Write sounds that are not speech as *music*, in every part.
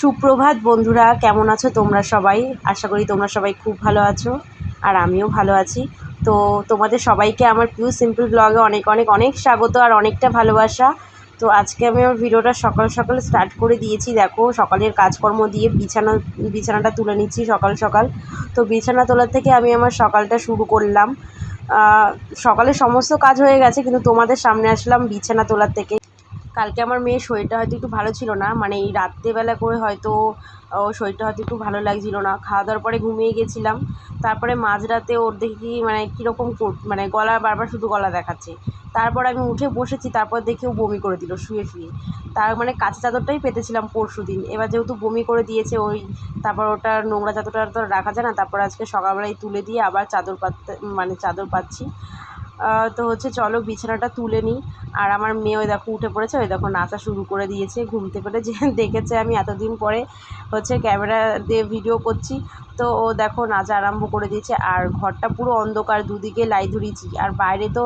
সুপ্রভাত বন্ধুরা, কেমন আছো তোমরা সবাই? আশা করি তোমরা সবাই খুব ভালো আছো আর আমিও ভালো আছি। তো তোমাদের সবাইকে আমার প্রিয় সিম্পল ব্লগে অনেক অনেক অনেক স্বাগত আর অনেকটা ভালোবাসা। তো আজকে আমি আমার ভিডিওটা সকাল সকাল স্টার্ট করে দিয়েছি। দেখো, সকালের কাজকর্ম দিয়ে বিছানা, বিছানাটা তুলে নিচ্ছি সকাল সকাল। তো বিছানা তোলার থেকে আমি আমার সকালটা শুরু করলাম। সকালে সমস্ত কাজ হয়ে গেছে, কিন্তু তোমাদের সামনে আসলাম বিছানা তোলার থেকে। কালকে আমার মেয়ের শরীরটা হয়তো একটু ভালো ছিল না মানে এই রাত্রেবেলা করে হয়তো শরীরটা হয়তো একটু ভালো লাগছিল না। খাওয়া দাওয়ার পরে ঘুমিয়ে গেছিলাম, তারপরে মাঝরাতে ওর দেখি মানে কীরকম মানে গলা বারবার শুধু গলা দেখাচ্ছে। তারপর আমি উঠে বসেছি, তারপর দেখি ও বমি করে দিল শুয়ে শুয়ে। তার মানে কাঁচা চাদরটাই পেতেছিলাম পরশু দিন। এবার যেহেতু বমি করে দিয়েছে, ওই তারপর ওটা নোংরা চাদরটা তো রাখা যায় না, তারপর আজকে সকালবেলায় তুলে দিয়ে আবার চাদর পাত মানে চাদর পাচ্ছি। তো হচ্ছে চলো বিছানাটা তুলে নিই। আর আমার মেয়ে ওই দেখো উঠে পড়েছে, ওই দেখো নাচা শুরু করে দিয়েছে ঘুমতে পেরে যে *laughs* দেখেছে আমি এতদিন পরে হচ্ছে ক্যামেরা দিয়ে ভিডিও করছি। তো ও দেখো নাচা আরম্ভ করে দিয়েছে, আর ঘরটা পুরো অন্ধকার, দুদিকে লাই ধরিয়েছি। আর বাইরে তো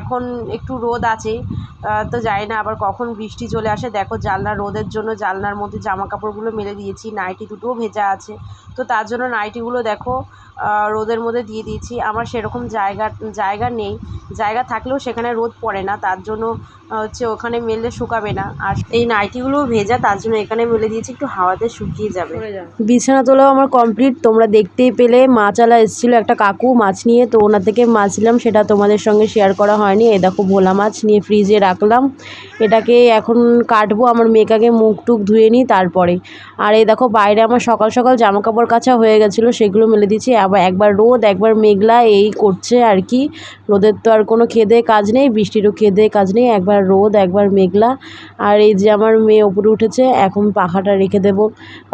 এখন একটু রোদ আছে তো জানি না আবার কখন বৃষ্টি চলে আসে। দেখো জানলা রোদের জন্য জানলার মধ্যে জামা কাপড়গুলো মেলে দিয়েছি, নাইটি দুটোও ভেজা আছে। তো তার জন্য নাইটিগুলো দেখো রোদের মধ্যে দিয়ে দিয়েছি। আমার সেরকম জায়গা জায়গা নেই। জায়গা থাকলেও সেখানে রোদ পড়ে না তার জন্য হচ্ছে ওখানে মেললে শুকাবে না। আর এই নাইটিগুলো ভেজা তার জন্য এখানে মেলে দিয়েছি একটু হাওয়াতে শুকিয়ে যাবে। বিছানা তোলাও আমার কমপ্লিট তোমরা দেখতেই পেলে মাছালা এসেছিল একটা কাকু মাছ নিয়ে। তো ওনার থেকে মাছ নিলাম সেটা তোমাদের সঙ্গে শেয়ার করা হয়নি। এ দেখো ভোলা মাছ নিয়ে ফ্রিজে রাখলাম। এটাকে এখন কাটবো আমার মেকাকে মুখ টুক ধুয়ে নিই তারপরে। আর এই দেখো বাইরে আমার সকাল সকাল জামা কাপড় কাচা হয়ে গেছিল সেগুলো মেলে দিচ্ছি আবার একবার রোদ একবার মেঘলা এই করছে আর কি। রোদের তো আর কোনো খেদে কাজ নেই, বৃষ্টিরও খেদে কাজ নেই, একবার রোদ, একবার মেঘলা। আর এই যে আমার মেয়ে ওপরে উঠেছে, এখন পাখাটা রেখে দেব।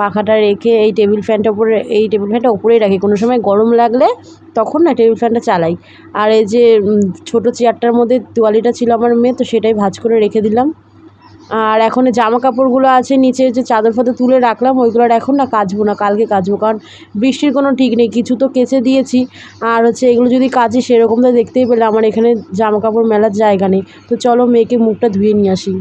পাখাটা রেখে এই টেবিল ফ্যানটা ওপরে এই টেবিল ফ্যানটা ওপরেই রাখি। কোনো সময় গরম লাগলে তখন না টেবিল ফ্যানটা চালাই। আর এই যে ছোটো চেয়ারটার মধ্যে তোয়ালিটা ছিল আমার মেয়ে, তো সেটাই ভাজ করে রেখে দিলাম। আর এখন জামা কাপড়গুলো আছে, নিচে যে চাদর ফাদর তুলে রাখলাম, ওইগুলো আর এখন না কাচবো না, কালকে কাচবো, কারণ বৃষ্টির কোনো ঠিক নেই, কিছু তো কেচে দিয়েছি। আর হচ্ছে এগুলো যদি কাচি সেরকম তো দেখতেই পেলে, আমার এখানে জামা কাপড় মেলার জায়গা নেই। তো চলো মেয়েকে মুখটা ধুয়ে নিয়ে আসি।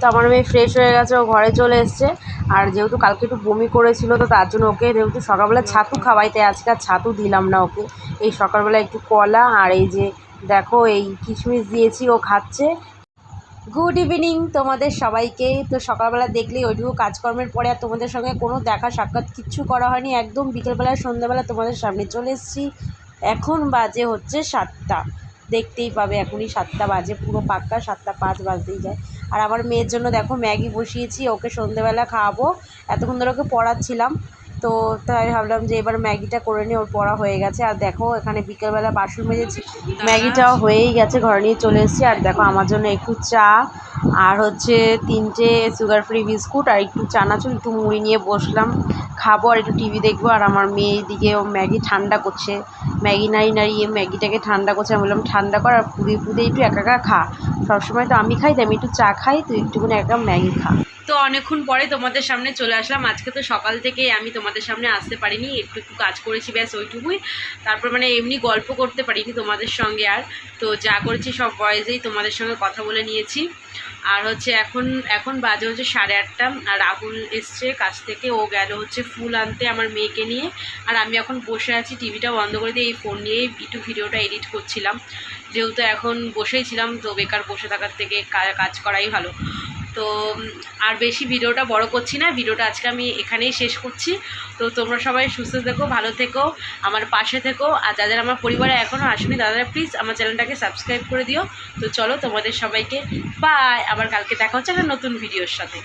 তো আমার মেয়ে ফ্রেশ হয়ে গেছে, ও ঘরে চলে এসছে। আর যেহেতু কালকে একটু বমি করেছিল, তো তার জন্য ওকে যেহেতু সকালবেলা ছাতু খাওয়াইতে আজকে আর ছাতু দিলাম না ওকে। এই সকালবেলা একটু কলা আর এই যে দেখো, এই কিশমিশ দিয়েছি, ও খাচ্ছে। গুড ইভিনিং তোমাদের সবাইকে। তো সকালবেলা দেখলেই ওইটুকু কাজকর্মের পরে আর তোমাদের সঙ্গে কোনো দেখা সাক্ষাৎ কিচ্ছু করা হয়নি। একদম বিকেলবেলা, সন্ধ্যাবেলা তোমাদের সামনে চলে এসেছি। এখন বাজে হচ্ছে সাতটা। দেখতেই পাবে এখনই সাতটা বাজে, পুরো পাক্কা সাতটা পাঁচ বাজতেই যায়। আর আমার মেয়ের জন্য দেখো ম্যাগি বসিয়েছি, ওকে সন্ধ্যেবেলা খাওয়াবো। এতক্ষণ ধরে ওকে পড়াচ্ছিলাম। তো তাই ভাবলাম যে এবার ম্যাগিটা করে নিয়ে ওর পড়া হয়ে গেছে। আর দেখো এখানে বিকেলবেলা বাসন মেজেছি। ম্যাগিটাও হয়েই গেছে ঘরে নিয়ে চলে এসেছি। আর দেখো আমার জন্য একটু চা আর হচ্ছে তিনটে সুগার ফ্রি বিস্কুট আর একটু চানাচুর একটু মুড়ি নিয়ে বসলাম। খাব আর একটু টিভি দেখব। আর আমার মেয়ে দিকে ও ম্যাগি ঠান্ডা করছে। ম্যাগি নাড়ি নাড়িয়ে ম্যাগিটাকে ঠান্ডা করছে। আমি বললাম ঠান্ডা কর আর ফুদিয়ে ফুদিয়ে একটু একা একা খা। সবসময় তো আমি খাই তো আমি একটু চা খাই তুই একটুখানি একটা ম্যাগি খা। তো অনেকক্ষণ পরে তোমাদের সামনে চলে আসলাম। আজকে তো সকাল থেকে আমি তোমাদের সামনে আসতে পারিনি, একটু একটু কাজ করেছি ব্যাস ওইটুকুই। তারপর মানে এমনি গল্প করতে পারিনি তোমাদের সঙ্গে আর। তো যা করেছি সব বয়েজেই তোমাদের সঙ্গে কথা বলে নিয়েছি। আর হচ্ছে এখন এখন বাজে হচ্ছে সাড়ে আটটা আর রাহুল এসছে কাছ থেকে। ও গেল হচ্ছে ফুল আনতে আমার মেয়েকে নিয়ে। আর আমি এখন বসে আছি, টিভিটা বন্ধ করে দিয়ে এই ফোন নিয়েই একটু ভিডিওটা এডিট করছিলাম। যেহেতু এখন বসেই ছিলাম, তো বেকার বসে থাকার থেকে কাজ করাই ভালো। তো আর বেশি ভিডিওটা বড় করছি না, ভিডিওটা আজকে আমি এখানেই শেষ করছি। তো তোমরা সবাই সুস্থ থেকো, ভালো থেকো, আমার পাশে থেকো, আর যাদের আমার পরিবারে এখনও আসেনি দাদারা প্লিজ আমার চ্যানেলটাকে সাবস্ক্রাইব করে দিও। তো চলো তোমাদের সবাইকে বাই আবার কালকে দেখা হচ্ছে একটা নতুন ভিডিওর সাথে।